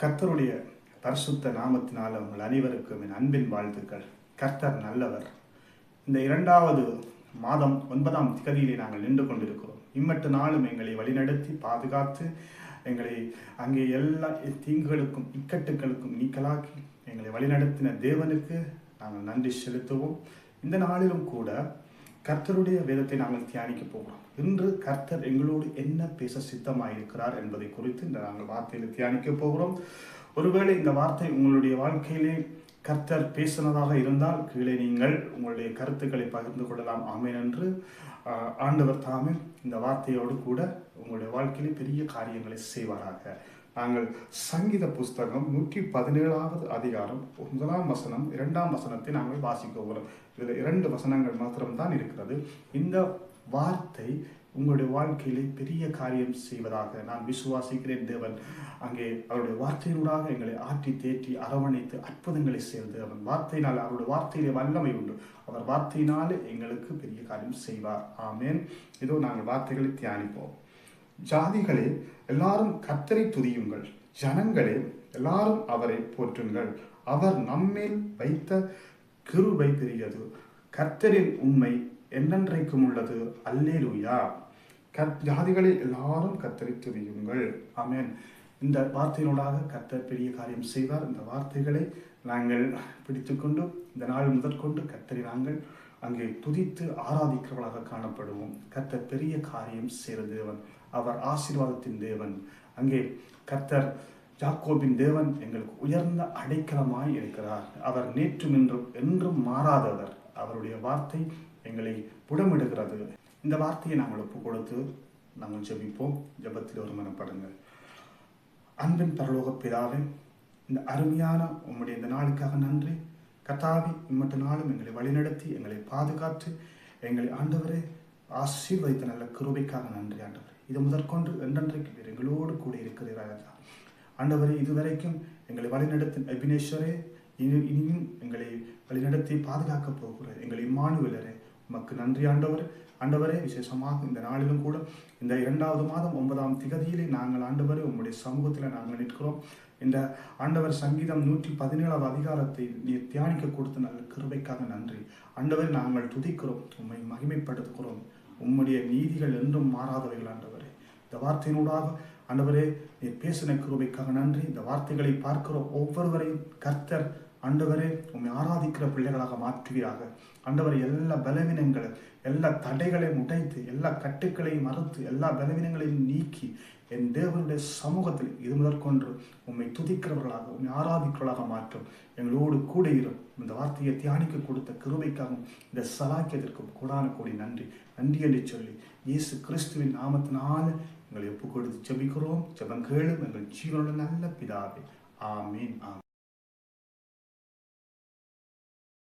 கர்த்தருடைய பரிசுத்த நாமத்தினால் உங்கள் அனைவருக்கும் என் அன்பின் வாழ்த்துக்கள். கர்த்தர் நல்லவர். இந்த இரண்டாவது மாதம் ஒன்பதாம் திகதியிலே நாங்கள் நின்று கொண்டிருக்கிறோம். இம்மட்டு நாளும் எங்களை வழிநடத்தி பாதுகாத்து எங்களை அங்கே எல்லா தீங்குகளுக்கும் இக்கட்டுகளுக்கும் நீக்கலாக்கி எங்களை வழிநடத்தின தேவனுக்கு நாங்கள் நன்றி செலுத்துவோம். இந்த நாளிலும் கூட கர்த்தருடைய வேதத்தை நாங்கள் தியானிக்க போகிறோம். இன்று கர்த்தர் எங்களோடு என்ன பேச சித்தமாயிருக்கிறார் என்பதை குறித்து இந்த நாங்கள் வார்த்தையில் தியானிக்க போகிறோம். ஒருவேளை இந்த வார்த்தை உங்களுடைய வாழ்க்கையிலே கர்த்தர் பேசினதாக இருந்தால் கீழே நீங்கள் உங்களுடைய கருத்துக்களை பகிர்ந்து கொள்ளலாம். ஆமேன் என்று ஆண்டவர் தாமே இந்த வார்த்தையோடு கூட உங்களுடைய வாழ்க்கையிலே பெரிய காரியங்களை செய்வாராக. நாங்கள் சங்கீத புஸ்தகம் நூற்றி பதினேழாவது அதிகாரம் முதலாம் வசனம் இரண்டாம் வசனத்தை நாங்கள் வாசிக்க போகிறோம் இதில் இரண்டு வசனங்கள் மாத்திரம்தான் இருக்கிறது. இந்த வார்த்தை உங்களுடைய வாழ்க்கையிலே பெரிய காரியம் செய்வதாக நான் விசுவாசிக்கிறேன் தேவன். அங்கே அவருடைய வார்த்தையினூடாக எங்களை ஆற்றி தேற்றி அரவணைத்து அற்புதங்களை சேர்ந்து அவன் வார்த்தையினால் அவருடைய வார்த்தையிலே வல்லமை உண்டு. அவர் வார்த்தையினாலே எங்களுக்கு பெரிய காரியம் செய்வார். ஆமேன். இதோ நாங்கள் வார்த்தைகளை தியானிப்போம். ஜாதிகளே எல்லாரும் கத்தரை துதியுங்கள். ஜனங்களே எல்லாரும் அவரை போற்றுங்கள். அவர் நம்மேல் வைத்த கிருபை பெரியது. கர்த்தரின் உண்மை என்னென்றைக்கும் உள்ளது? அல்லேலூயா. கத் ஜாதிகளை எல்லாரும் கத்தரை துதியுங்கள். ஆமேன். இந்த வார்த்தையினூடாக கத்தர் பெரிய காரியம் செய்வார். இந்த வார்த்தைகளை நாங்கள் பிடித்துக்கொண்டு இந்த நாள் முதற்கொண்டு கத்தரி நாங்கள் அங்கே துதித்து ஆராதிக்கிறவளாக காணப்படுவோம். கர்த்தர் பெரிய காரியம் செய்கிற தேவன் அவர் ஆசீர்வாதத்தின் தேவன். அங்கே கர்த்தர் ஜாக்கோபின் தேவன் எங்களுக்கு உயர்ந்த அடைக்கலமாய் இருக்கிறார். அவர் நேற்றும் என்றும் என்றும் மாறாதவர். அவருடைய வார்த்தை எங்களை புடமிடுகிறது. இந்த வார்த்தையை நாங்கள் ஒப்பு கொடுத்து நாங்கள் ஜெபிப்போம். ஜெபத்தில் ஒரு மனப்படுங்கள் அன்பின் பரலோக பிதாவே இந்த அருமையான உம்முடைய இந்த நாளுக்காக நன்றி. கத்தாவி இம்மட்ட நாளும் எங்களை வழிநடத்தி எங்களை பாதுகாத்து எங்களை ஆண்டவரே ஆசீர்வதித்த நல்ல கிருபைக்காக நன்றி ஆண்டவர். இது முதற்கொண்டு என்றென்றைக்கு பேர் எங்களோடு கூட இருக்கிறீர் ராஜா ஆண்டவரே இதுவரைக்கும் எங்களை வழிநடத்தும் அபினேஸ்வரே இனி இனியும் எங்களை வழிநடத்தி பாதுகாக்க போகிற எங்களை இம்மானுவலரே உமக்கு நன்றி ஆண்டவர். ஆண்டவரே விசேஷமாக இந்த நாளிலும் கூட இந்த இரண்டாவது மாதம் ஒன்பதாம் திகதியிலே நாங்கள் ஆண்டவரே உம்முடைய சமூகத்தில் நாங்கள் நிற்கிறோம். இந்த ஆண்டவர் சங்கீதம் நூற்றி பதினேழாவது அதிகாரத்தை நீர் தியானிக்க கொடுத்த நல்ல கிருபைக்காக நன்றி. ஆண்டவர் நாங்கள் துதிக்கிறோம். உண்மை மகிமைப்படுத்துகிறோம். உம்முடைய நீதிகள் என்றும் மாறாதவைகள் ஆண்டவரே. இந்த வார்த்தையினூடாக ஆண்டவரே நீர் பேசின கிருபைக்காக நன்றி. இந்த வார்த்தைகளை பார்க்கிறோம். ஒவ்வொருவரையும் கர்த்தர் ஆண்டவரே உண்மை ஆராதிக்கிற பிள்ளைகளாக மாற்றுவீராக. ஆண்டவரை எல்லா பலவீனங்களை எல்லா தடைகளையும் உடைத்து எல்லா கட்டுக்களையும் மறுத்து எல்லா பலவீனங்களையும் நீக்கி என் தேவனுடைய சமூகத்தில் இது முதற்கொண்டு உம்மை துதிக்கிறவர்களாக உண்மை ஆராதிக்கிறவர்களாக மாற்றும். எங்களோடு கூட இரும் இந்த வார்த்தையை தியானிக்க கொடுத்த கிருபைக்காகவும் இந்த சலாக்கியத்திற்கும் கூடான கூடி நன்றி. நன்றி என்று சொல்லி இயேசு கிறிஸ்துவின் நாமத்தினால எங்களை ஒப்பு கொடுத்து ஜெபிக்கிறோம். ஜெபம் கேளும் எங்கள் ஜீவனுள்ள நல்ல பிதாவே. ஆமீன் ஆமீன்.